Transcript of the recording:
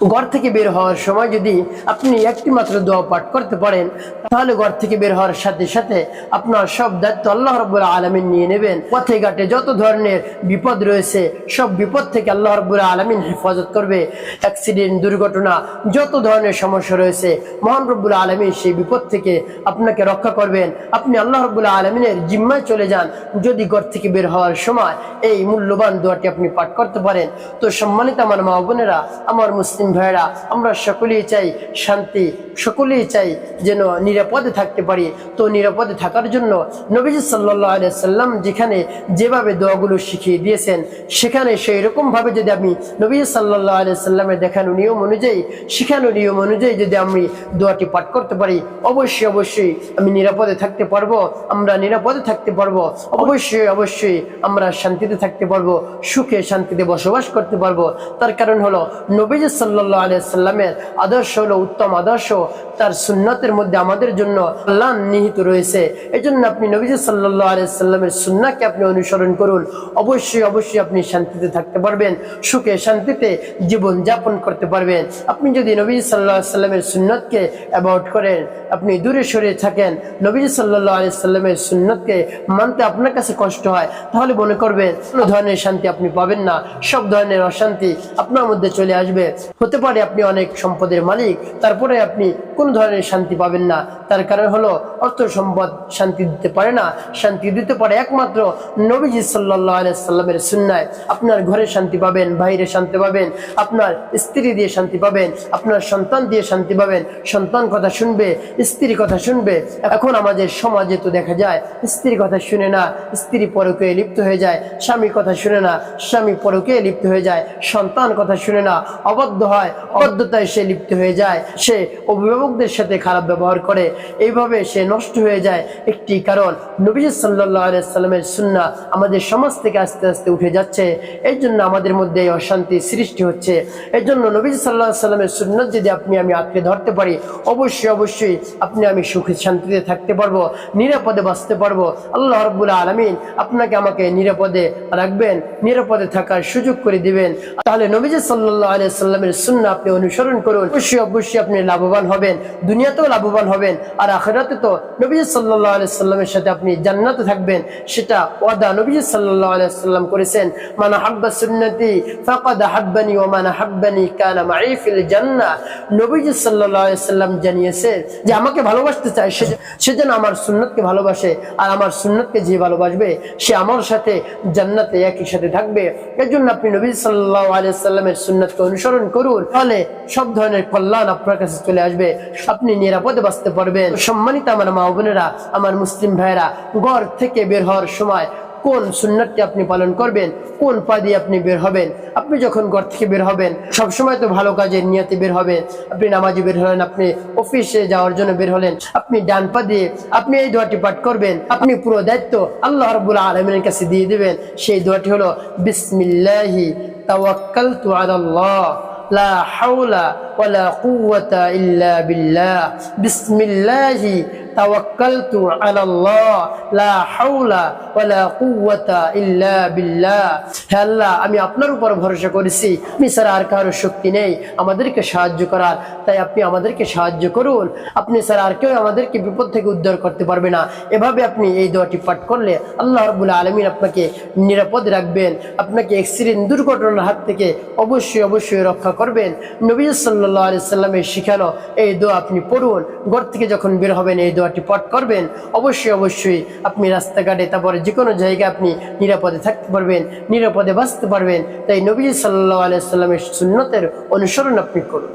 ঘর থেকে বের হওয়ার সময় যদি আপনি একটি মাত্র দোয়া পাঠ করতে পারেন, তাহলে ঘর থেকে বের হওয়ার সাথে সাথে আপনার সব দায়িত্ব আল্লাহ রব্বুল আলমিন নিয়ে নেবেন। পথে ঘাটে যত ধরনের বিপদ রয়েছে, সব বিপদ থেকে আল্লাহ রব্বুল আলমিন হেফাজত করবে। অ্যাক্সিডেন্ট, দুর্ঘটনা, যত ধরনের সমস্যা রয়েছে, মহান রব্বুল আলমিন সেই বিপদ থেকে আপনাকে রক্ষা করবেন। আপনি আল্লাহ রব্বুল আলমিনের জিম্মায় চলে যান। যদি ঘর থেকে বের হওয়ার সময় এই মূল্যবান দোয়াটি আপনি পাঠ করতে পারেন, তো সম্মানিত আমার মা বোনেরা, আমার মুসলিম ভাইরা, আমরা সকলেই চাই শান্তি, সকলেই চাই যেন নিরাপদে থাকতে পারি। তো নিরাপদে থাকার জন্য নবীজি সাল্লাহ সাল্লাম যেখানে যেভাবে দোয়াগুলো শিখিয়ে দিয়েছেন, সেখানে সেই রকমভাবে যদি আমি নবীজি সাল্লাহ সাল্লামের দেখানো নিয়ম অনুযায়ী, শিখানো নিয়ম অনুযায়ী যদি আমি দোয়াটি পাঠ করতে পারি, অবশ্যই অবশ্যই আমি নিরাপদে থাকতে পারব, আমরা নিরাপদে থাকতে পারব, অবশ্যই অবশ্যই আমরা শান্তিতে থাকতে পারব, সুখে শান্তিতে বসবাস করতে পারব। তার কারণ হলো, নবীজ সাল্লাহ সাল্লামের আদর্শ হলো উত্তম আদর্শ। তার সুন্নতের মধ্যে আমাদের জন্য কল্যাণ নিহিত রয়েছে। এই জন্য আপনি নবীজ সাল্লাহ সাল্লামের সুন্নাকে আপনি অনুসরণ করুন। অবশ্যই অবশ্যই আপনি শান্তিতে থাকতে পারবেন, সুখে, শান্তিতে জীবন যাপন করতে পারবেন। আপনি যদি সাল্লাহ সাল্লামের সুন্নতকে করেন, আপনি দূরে থাকেন সাল্লাহ সুন্নতকে মানতে আপনার কাছে কষ্ট হয়, তাহলে মনে করবেন কোনো ধরনের শান্তি আপনি পাবেন না। সব ধরনের অশান্তি আপনার মধ্যে চলে আসবে। হতে পারে আপনি অনেক সম্পদের মালিক, তারপরে আপনি কোনো ধরনের শান্তি পাবেন না। তার কারণ হলো, অর্থ সম্পদ শান্তি দিতে পারে না। শান্তি দিতে পারে একমাত্র নবীজি সাল্লাহ আলি সাল্লামের সুন্নায়। আপনার ঘরে শান্তি পাবেন বাইরে শান্তি পাবেন, আপনার স্ত্রী দিয়ে শান্তি পাবেন, আপনার সন্তান দিয়ে শান্তি পাবেন, সন্তান কথা শুনবে স্ত্রী কথা শুনবে। এখন আমাদের সমাজে তো দেখা যায় স্ত্রী কথা শুনে না, স্ত্রী পরকে লিপ্ত হয়ে যায় স্বামী কথা শুনে না, স্বামী পরকে লিপ্ত হয়ে যায়, সন্তান কথা শুনে না অবদ্ধ হয় অবদ্ধতায় সে লিপ্ত হয়ে যায়, সে অভিভাবকদের সাথে খারাপ ব্যবহার করে। এইভাবে সে নষ্ট হয়ে যায় একটি কারণ। নবী সাল্লাহ সাল্লামের সুন্না আমাদের সমাজ থেকে আস্তে আস্তে উঠে যাচ্ছে। এই জন্য আমাদের মধ্যে এই অশান্তি সৃষ্টি হচ্ছে। এই জন্য নবী সাল্লাহ সাল্লামের সুন্নত যদি আপনি আমি আঁকড়ে ধরতে পারি, অবশ্যই অবশ্যই আপনি আমি সুখে শান্তিতে থাকতে পারব, নিরাপদে বাঁচতে পারব। আল্লাহ রব্বুল আলমিন আপনাকে আমাকে নিরাপদে রাখবেন, নিরাপদে থাকার সুযোগ করে দিবেন। তাহলে নবীজ সাল্লাহ আলিয়া সাল্লামের সুন্না আপনি অনুসরণ করুন, অবশ্যই অবশ্যই আপনি লাভবান হবেন, দুনিয়াতেও লাভবান হবেন, আর আখেরাতে তো নবীজ সাল্লাহ আলিয়া সাল্লামের সাথে আপনি জান্নাতে থাকবেন, সেটা ওয়াদা নবীজ সাল্লাহ আলিয়া সাল্লাম করেছেন, মানা হাব্বা সুন্নতি ফাকাদ হাব্বানি ও মানা হাব্বানি কানা মাইফিল জান্নাহ। নবীজ সাল্লাহ আলিয়া সাল্লাম জানিয়েছেন যে, আমাকে ভালোবাসতে চায়, সে সে যেন আমার সুন্নতকে ভালোবাসে, আর আমার সুন্নতকে যে ভালোবাসবে, সে আমার সাথে জান্নাতে একই সাথে থাকবে। এর জন্য আপনি নবী সাল্লাহ আলিয়া সাল্লামের সুন্নতকে অনুসরণ করুন। তাহলে সব ধরনের কল্যাণ আপনার কাছে চলে আসবে। আপনি নিরাপদে বাঁচতে পারবেন। সম্মানিত আমার মা বোনেরা, আমার মুসলিম ভাইয়েরা, ঘর থেকে বের হওয়ার সময় কোন সুন্নতটি আপনি পালন করবেন, কোন পা দিয়ে আপনি বের হবেন? আপনি যখন ঘর থেকে বের হবেন, সবসময় তো ভালো কাজের নিয়তে বের হবেন। আপনি নামাজি বের হলেন, আপনি অফিসে যাওয়ার জন্য বের হলেন, আপনি ডান পা দিয়ে আপনি এই দোয়াটি পাঠ করবেন, আপনি পুরো দায়িত্ব আল্লাহ রবুল আলমিনের কাছে দিয়ে দিবেন। সেই দোয়াটি হলো, বিসমিল্লাহি তাওয়াক্কালতু আলাল্লাহ। لا حول ولا قوة إلا بالله. بسم الله توكلت على الله لا حول ولا قوة إلا بالله হে আল্লাহ আমি আপনার উপর ভরসা করেছি আপনি ছাড়া আর কারো শক্তি নেই আমাদেরকে সাহায্য করার তাই আপনি আমাদেরকে সাহায্য করুন আপনি ছাড়া আর কেউ আমাদেরকে বিপদ থেকে উদ্ধার করতে পারবে না এভাবে আপনি এই দোয়াটি পাঠ করলে আল্লাহ রবুল্লা আলমিন আপনাকে নিরাপদ রাখবেন আপনাকে অ্যাক্সিডেন্ট দুর্ঘটনার হাত থেকে অবশ্যই অবশ্যই রক্ষা করবেন নবী সাল্লাহ আলি সাল্লামের শিখানো এই দোয়া আপনি পড়ুন ঘর থেকে যখন বের হবেন এই দোয়াটি পাঠ করবেন, অবশ্যই অবশ্যই আপনি রাস্তাঘাটে তারপরে যে কোনো জায়গায় আপনি নিরাপদে থাকতে পারবেন, নিরাপদে বাঁচতে পারবেন। তাই নবী সাল্লাহ আলিয়া সাল্লামের সুন্নতের অনুসরণ আপনি করুন।